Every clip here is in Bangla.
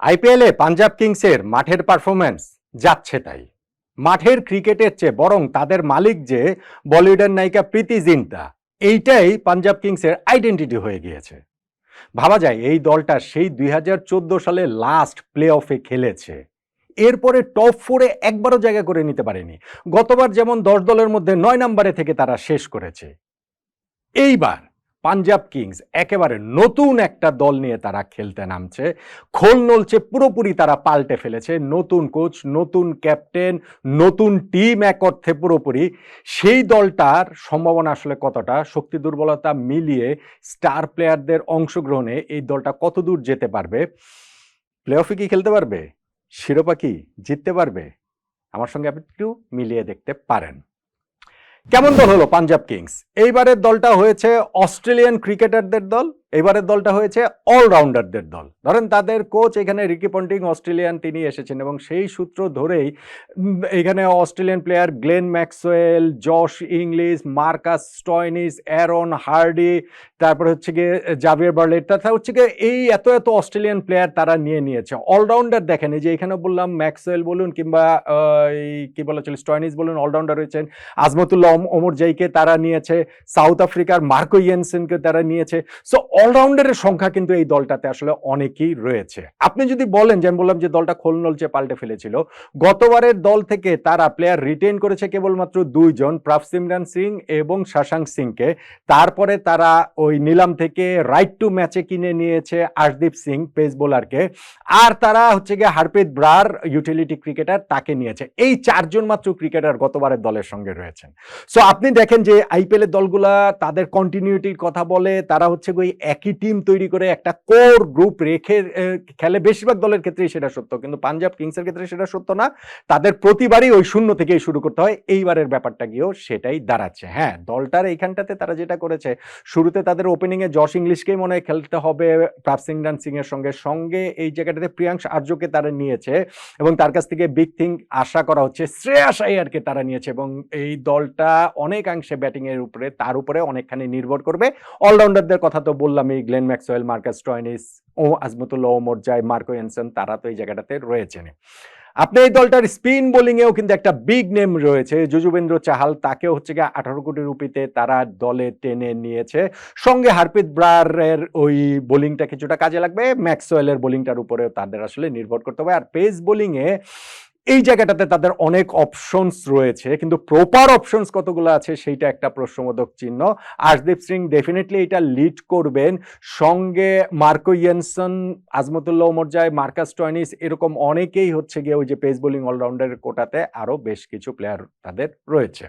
আইপিএলে পাঞ্জাব কিংসের মাঠের পারফরম্যান্স যাচ্ছে তাই। মাঠের ক্রিকেটের চেয়ে বরং তাদের মালিক যে বলিউডের নায়িকা প্রীতি জিন্তা, এইটাই পাঞ্জাব কিংসের আইডেন্টিটি হয়ে গিয়েছে। ভাবা যায় এই দলটা সেই দুই হাজার চোদ্দ সালে লাস্ট প্লে অফে খেলেছে। এরপরে টপ ফোরে একবারও জায়গা করে নিতে পারেনি। গতবার যেমন দশ দলের মধ্যে নয় নম্বরে থেকে তারা শেষ করেছে। এইবার পাঞ্জাব কিংস একেবারে নতুন একটা দল নিয়ে তারা খেলতে নামছে। খোল নলছে, পুরোপুরি তারা পাল্টে ফেলেছে। নতুন কোচ, নতুন ক্যাপ্টেন, নতুন টিম এক অর্থে পুরোপুরি। সেই দলটার সম্ভাবনা আসলে কতটা? শক্তি দুর্বলতা মিলিয়ে স্টার প্লেয়ারদের অংশগ্রহণে এই দলটা কত দূর যেতে পারবে? প্লে অফে কি খেলতে পারবে? শিরোপা কি? জিততে পারবে? আমার সঙ্গে আপনি একটু মিলিয়ে দেখতে পারেন। কেমন দল হলো পাঞ্জাব কিংস? এইবারের দলটা হয়েছে অস্ট্রেলিয়ান ক্রিকেটারদের দল। এবারের দলটা হয়েছে অলরাউন্ডারদের দল। ধরেন তাদের কোচ এখানে রিকি পন্টিং, অস্ট্রেলিয়ান তিনি এসেছেন এবং সেই সূত্র ধরেই এখানে Australian player Glenn Maxwell, Josh Inglis, Marcus Stoinis, Aaron Hardie, তারপরে হচ্ছে গিয়ে জাভিয়ার বার্লেট তাছাড়া হচ্ছে গিয়ে এই এত এত অস্ট্রেলিয়ান প্লেয়ার তারা নিয়ে নিয়েছে। অলরাউন্ডার দেখেন যে এখানে বললাম ম্যাক্সওয়েল বলুন কিংবা এই কী বলা চলে, স্টয়নিস বলুন অলরাউন্ডার রয়েছেন। আজমতুল্লাহ ওমর জাইকে তারা নিয়েছে, সাউথ আফ্রিকার মার্কো ইয়েনসেনকে তারা নিয়েছে। সো অলরাউন্ডারের সংখ্যা কিন্তু এই দলটাতে আসলে অনেকই রয়েছে। আপনি যদি বলেন, যে আমি বললাম যে দলটা খোল নলচে পাল্টে ফেলেছিল, গতবারের দল থেকে তারা প্লেয়ার রিটেন করেছে কেবলমাত্র দুইজন, প্রাফ সিমরান সিং এবং শাশাঙ্ক সিংকে। তারপরে তারা ওই নিলাম থেকে রাইট টু ম্যাচে কিনে নিয়েছে আশদীপ সিং পেস বোলারকে আর তারা হচ্ছে গিয়ে হারপ্রীত ব্রার ইউটিলিটি ক্রিকেটার তাকে নিয়েছে। এই চারজন মাত্র ক্রিকেটার গতবারের দলের সঙ্গে রয়েছেন। সো আপনি দেখেন যে আইপিএলের দলগুলা তাদের কন্টিনিউটির কথা বলে, তারা হচ্ছে ওই একই টিম তৈরি করে একটা কোর গ্রুপ রেখে খেলে বেশিরভাগ দলের ক্ষেত্রেই সেটা সত্য। কিন্তু পাঞ্জাব কিংসের ক্ষেত্রে সেটা সত্য না। তাদের প্রতিবারই ওই শূন্য থেকেই শুরু করতে হয়। এইবারের ব্যাপারটা গিয়েও সেটাই দাঁড়াচ্ছে। হ্যাঁ দলটার এইখানটাতে তারা যেটা করেছে, শুরুতে তাদের ওপেনিংয়ে জশ ইংলিশকেই মনে হয় খেলতে হবে। প্রাপ সিং এর সঙ্গে সঙ্গে এই জায়গাটাতে প্রিয়াংশ আর্যকে তারা নিয়েছে এবং তার কাছ থেকে বিগ থিং আশা করা হচ্ছে শ্রেয়াস আইয়ারকে তারা নিয়েছে এবং এই দলটা অনেকাংশে ব্যাটিংয়ের উপরে, তার উপরে অনেকখানি নির্ভর করবে। অলরাউন্ডারদের কথা তো বললাম। এই গ্লেন ম্যাক্সওয়েল, মার্কাস টয়নিস ও আজমতুল্লাহ ওমর জাই, মার্কো এনসন, তারা তো এই জায়গাটাতে রয়েছেন। আপনি এই দলটার স্পিন বোলিংয়েও কিন্তু একটা বিগ নেম রয়েছে। যুজুবেন্দ্র চাহাল, তাকেও হচ্ছে গিয়ে আঠারো কোটি রুপিতে তারা দলে টেনে নিয়েছে। সঙ্গে হারপ্রীত ব্রারের ওই বোলিংটা কিছুটা কাজে লাগবে। ম্যাক্সওয়েলের বোলিংটার উপরেও তাদের আসলে নির্ভর করতে হবে। আর পেস বোলিং এ এই জায়গাটাতে তাদের অনেক অপশনস রয়েছে, কিন্তু প্রপার অপশনস কতগুলো আছে সেইটা একটা প্রশ্নবোধক চিহ্ন। আশদীপ সিং ডেফিনেটলি এটা লিড করবেন। সঙ্গে Marco Jansen, Azmatullah Omarzai Marcus Stoinis এরকম অনেকেই হচ্ছে গিয়ে ওই যে পেস বোলিং অলরাউন্ডারের কোটাতে আরও বেশ কিছু প্লেয়ার তাদের রয়েছে।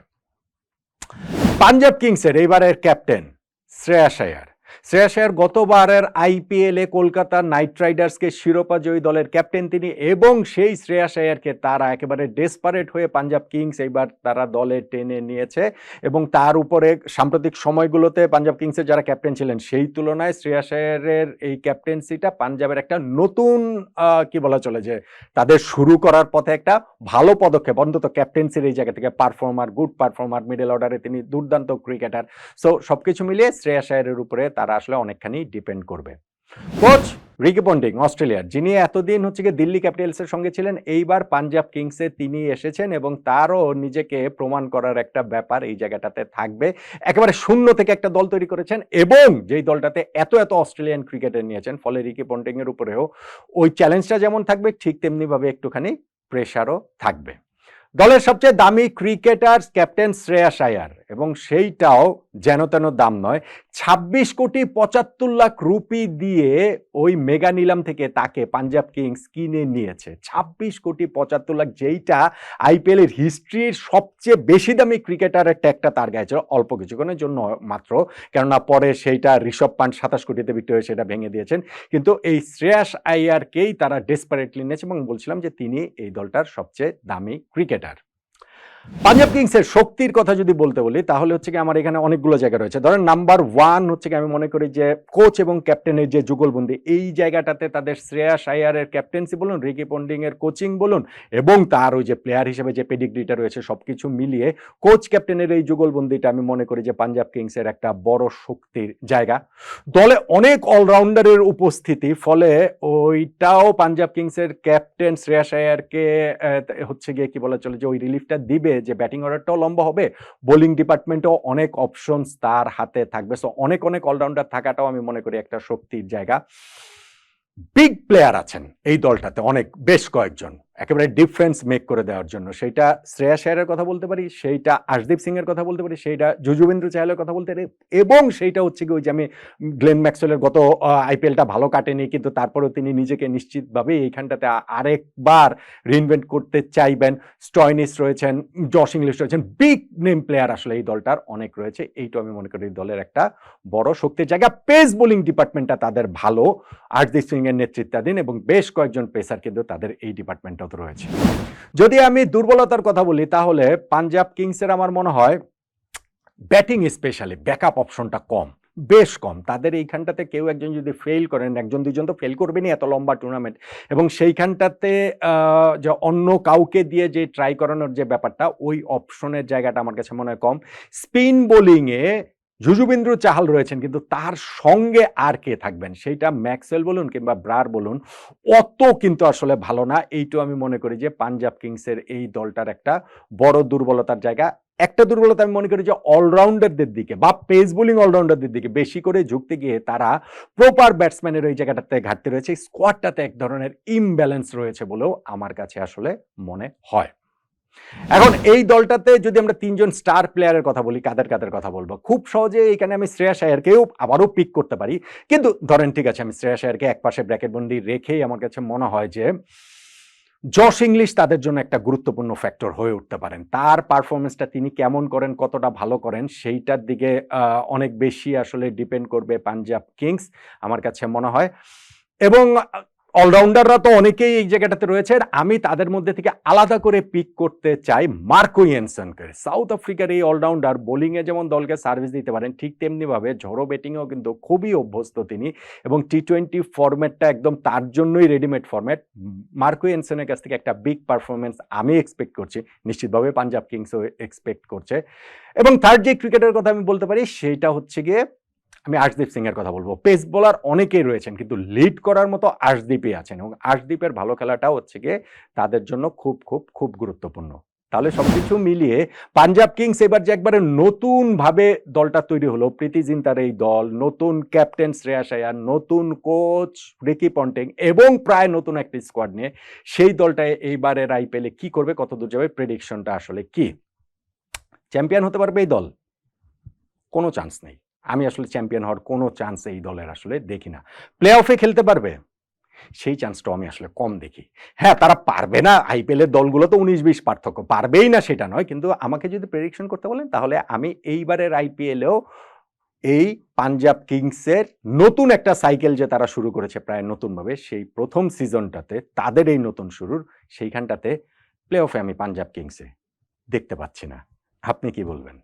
পাঞ্জাব কিংসের এইবারের ক্যাপ্টেন শ্রেয়াস আয়ার শ্রেয়াস আয়ার গতবারের আইপিএলে কলকাতা নাইট রাইডার্সকে শিরোপা জয়ী দলের ক্যাপ্টেন তিনি এবং সেই শ্রেয়াস আয়ারকে তারা একেবারে ডেসপারেট হয়ে পাঞ্জাব কিংস এইবার তারা দলে টেনে নিয়েছে এবং তার উপরে সাম্প্রতিক সময়গুলোতে পাঞ্জাব কিংসের যারা ক্যাপ্টেন ছিলেন সেই তুলনায় শ্রেয়াস আয়ারের এই ক্যাপ্টেন্সিটা পাঞ্জাবের একটা নতুন কি বলা চলে যে, তাদের শুরু করার পথে একটা ভালো পদক্ষেপ, অন্তত ক্যাপ্টেন্সির এই জায়গা থেকে পারফর্মার, গুড পারফর্মার, মিডল অর্ডারে তিনি দুর্দান্ত ক্রিকেটার। সো সবকিছু মিলিয়ে শ্রেয়াস আয়ারের উপরে তারা আসলে অনেকখানি ডিপেন্ড করবে। কোচ রিকি পন্টিং, অস্ট্রেলিয়ার, যিনি এতদিন হচ্ছে গিয়ে দিল্লি ক্যাপিটালসের সঙ্গে ছিলেন, এইবার পাঞ্জাব কিংসে তিনি এসেছেন এবং তারও নিজেকে প্রমাণ করার একটা ব্যাপার এই জায়গাটাতে থাকবে। একেবারে শূন্য থেকে একটা দল তৈরি করেছেন এবং যেই দলটাতে এত এত অস্ট্রেলিয়ান ক্রিকেটার নিয়েছেন, ফলে রিকি পন্টিং এর উপরেও ওই চ্যালেঞ্জটা যেমন থাকবে, ঠিক তেমনি ভাবে একটুখানি প্রেশারও থাকবে। দলের সবচেয়ে দামি ক্রিকেটার ক্যাপ্টেন শ্রেয়াস আয়ার এবং সেইটাও যেন তেন দাম নয়। ছাব্বিশ কোটি পঁচাত্তর লাখ রুপি দিয়ে ওই মেগা নিলাম থেকে তাকে পাঞ্জাব কিংস কিনে নিয়েছে। ছাব্বিশ কোটি পঁচাত্তর লাখ যেইটা আইপিএল এর হিস্ট্রির সবচেয়ে বেশি দামি ক্রিকেটারের ট্যাগটা তার গায়ে ছিল অল্প কিছুক্ষণের জন্য মাত্র। কেননা পরে সেইটা ঋষভ পান্ট সাতাশ কোটিতে বিক্রি হয়ে সেটা ভেঙে দিয়েছেন। কিন্তু এই শ্রেয়াস আইয়ারকেই তারা ডেসপারেটলি নিয়েছে এবং বলছিলাম যে তিনি এই দলটার সবচেয়ে দামি ক্রিকেটার। পাঞ্জাব কিংসের শক্তির কথা যদি বলতে বলি, তাহলে হচ্ছে কি আমার এখানে অনেকগুলো জায়গা রয়েছে। ধরেন নাম্বার ওয়ান হচ্ছে কি আমি মনে করি যে, কোচ এবং ক্যাপ্টেনের যে যুগলবন্দি, এই জায়গাটাতে তাদের শ্রেয়াস আয়ারের ক্যাপ্টেন্সি বলুন, রিকি পন্ডিং এর কোচিং বলুন, এবং তার ওই যে প্লেয়ার হিসেবে যে পেডিগ্রিটা রয়েছে, সবকিছু মিলিয়ে কোচ ক্যাপ্টেনের এই যুগলবন্দিটা আমি মনে করি যে, পাঞ্জাব কিংসের একটা বড় শক্তির জায়গা। দলে অনেক অলরাউন্ডারের উপস্থিতি, ফলে ওইটাও পাঞ্জাব কিংসের ক্যাপ্টেন শ্রেয়াস আয়ারকে হচ্ছে গিয়ে কি বলা চলে যে, ওই রিলিফটা দিবে। যে ব্যাটিং অর্ডারটাও লম্বা হবে বোলিং ডিপার্টমেন্টও অনেক অপশনস তার হাতে থাকবে। সো অনেক অনেক অলরাউন্ডার থাকাটাও আমি মনে করি একটা শক্তির জায়গা। বিগ প্লেয়ার আছেন এই দলটাতে অনেক, বেশ কয়েকজন। একেবারে ডিফারেন্স মেক করে দেওয়ার জন্য। সেইটা শ্রেয়া শেয়ারের কথা বলতে পারি, সেইটা আশদীপ সিং এর কথা বলতে পারি, সেইটা যুজুবেন্দ্র চাহলের কথা বলতে পারি এবং সেইটা হচ্ছে কি ওই যে আমি গ্লেন ম্যাক্সওয়েলের গত আইপিএলটা ভালো কাটেনি, কিন্তু তারপরেও তিনি নিজেকে নিশ্চিতভাবে এইখানটাতে আরেকবার রিনভেন্ট করতে চাইবেন। স্টয়নিস রয়েছেন জশ ইংলিশ রয়েছেন বিগ নেম প্লেয়ার আসলে এই দলটার অনেক রয়েছে। এইটা আমি মনে করি দলের একটা বড় শক্তির জায়গা। পেস বোলিং ডিপার্টমেন্টটা তাদের ভালো আর্জদীপ সিং এর নেতৃত্বাধীন এবং বেশ কয়েকজন পেসার কিন্তু তাদের এই ডিপার্টমেন্টটাও তো রয়েছে। যদি আমি দুর্বলতার কথা বলি, তাহলে পাঞ্জাব কিংসের আমার মনে হয় ব্যাটিং স্পেশালি, ব্যাকআপ অপশনটা কম, বেশ কম। তাদের এইখানটাতে কেউ একজন যদি ফেল করেন, একজন দুজন তো ফেল করবেনই এত লম্বা টুর্নামেন্ট এবং সেইখানটাতে যে অন্য কাউকে দিয়ে যে ট্রাই করানোর যে ব্যাপারটা, ওই অপশনের জায়গাটা আমার কাছে মনে হয় কম। স্পিন বোলিংয়ে যুজুবেন্দ্র চাহাল রয়েছেন, কিন্তু তার সঙ্গে আর কে থাকবেন? সেইটা ম্যাক্সওয়েল বলুন কিংবা ব্রার বলুন, অত কিন্তু আসলে ভালো না। এইটু আমি মনে করি যে পাঞ্জাব কিংসের এই দলটার একটা বড় দুর্বলতার জায়গা। একটা দুর্বলতা আমি মনে করি যে অলরাউন্ডারদের দিকে বা পেস বোলিং অলরাউন্ডারদের দিকে বেশি করে ঝুঁকতে গিয়ে তারা প্রপার ব্যাটসম্যানের ওই জায়গাটাতে ঘাটতি রয়েছে। স্কোয়াডটাতে এক ধরনের ইমব্যালেন্স রয়েছে বলেও আমার কাছে আসলে মনে হয়। এখন এই দলটাতে যদি আমরা তিনজন স্টার প্লেয়ারের কথা বলি, কাদের কাদের কথা বলব? খুব সহজে এখানে আমি শ্রেয়া আয়ারকেও আবারও পিক করতে পারি। কিন্তু ধরেন, ঠিক আছে, আমি শ্রেয়া আয়ারকে এক পাশে ব্র্যাকেট বন্দি রেখেই আমার কাছে মনে হয় যে জশ ইংলিশ তাদের জন্য একটা গুরুত্বপূর্ণ ফ্যাক্টর হয়ে উঠতে পারেন। তার পারফরমেন্সটা তিনি কেমন করেন, কতটা ভালো করেন, সেইটার দিকে অনেক বেশি আসলে ডিপেন্ড করবে পাঞ্জাব কিংস, আমার কাছে মনে হয়। এবং অলরাউন্ডাররা তো অনেকেই এই জায়গাটাতে রয়েছে। আমি তাদের মধ্যে থেকে আলাদা করে পিক করতে চাই মার্কো ইয়েনসনকে। সাউথ আফ্রিকার এই অলরাউন্ডার বোলিংয়ে যেমন দলকে সার্ভিস দিতে পারেন, ঠিক তেমনিভাবে ঝড়ো ব্যাটিংয়েও কিন্তু খুবই অভ্যস্ত তিনি এবং টি টোয়েন্টি ফরম্যাটটা একদম তার জন্যই রেডিমেড ফরম্যাট মার্কো ইয়েনসনের কাছ থেকে একটা বিগ পারফরমেন্স আমি এক্সপেক্ট করছি, নিশ্চিতভাবে পাঞ্জাব কিংসও এক্সপেক্ট করছে। এবং থার্ড যে ক্রিকেটের কথা আমি বলতে পারি সেইটা হচ্ছে গিয়ে আমি আর্শদীপ সিং এর কথা বলব। পেস বোলার অনেকেই রয়েছেন, কিন্তু লিড করার মতো আর্শদীপই আছেন এবং আর্শদীপের ভালো খেলাটাও হচ্ছে গিয়ে তাদের জন্য খুব খুব খুব গুরুত্বপূর্ণ। তাহলে সবকিছু মিলিয়ে পাঞ্জাব কিংস এবার যে একবারে নতুন ভাবে দলটা তৈরি হলো, প্রীতি জিন্তার এই দল, নতুন ক্যাপ্টেন শ্রেয়াস আয়ার নতুন কোচ রিকি পন্টিং এবং প্রায় নতুন একটা স্কোয়াড নিয়ে সেই দলটায় এইবারের আইপিএলে কি করবে কত দূর যাবে প্রেডিকশনটা আসলে কি? চ্যাম্পিয়ন হতে পারবে এই দল? কোনো চান্স নেই। আমি আসলে চ্যাম্পিয়ন হওয়ার কোনো চান্স এই দলের আসলে দেখি না। প্লে অফে খেলতে পারবে? সেই চান্সটাও আমি আসলে কম দেখি। হ্যাঁ তারা পারবে না। আইপিএল এর দলগুলো তো উনিশ বিশ পার্থক্য। পারবেই না সেটা নয়, কিন্তু আমাকে যদি প্রেডিকশন করতে বলেন, তাহলে আমি এইবারের আইপিএলেও এই পাঞ্জাব কিংসের নতুন একটা সাইকেল যে তারা শুরু করেছে প্রায় নতুনভাবে, সেই প্রথম সিজনটাতে তাদের এই নতুন শুরুর সেইখানটাতে প্লে অফে আমি পাঞ্জাব কিংসে দেখতে পাচ্ছি না। আপনি কি বলবেন?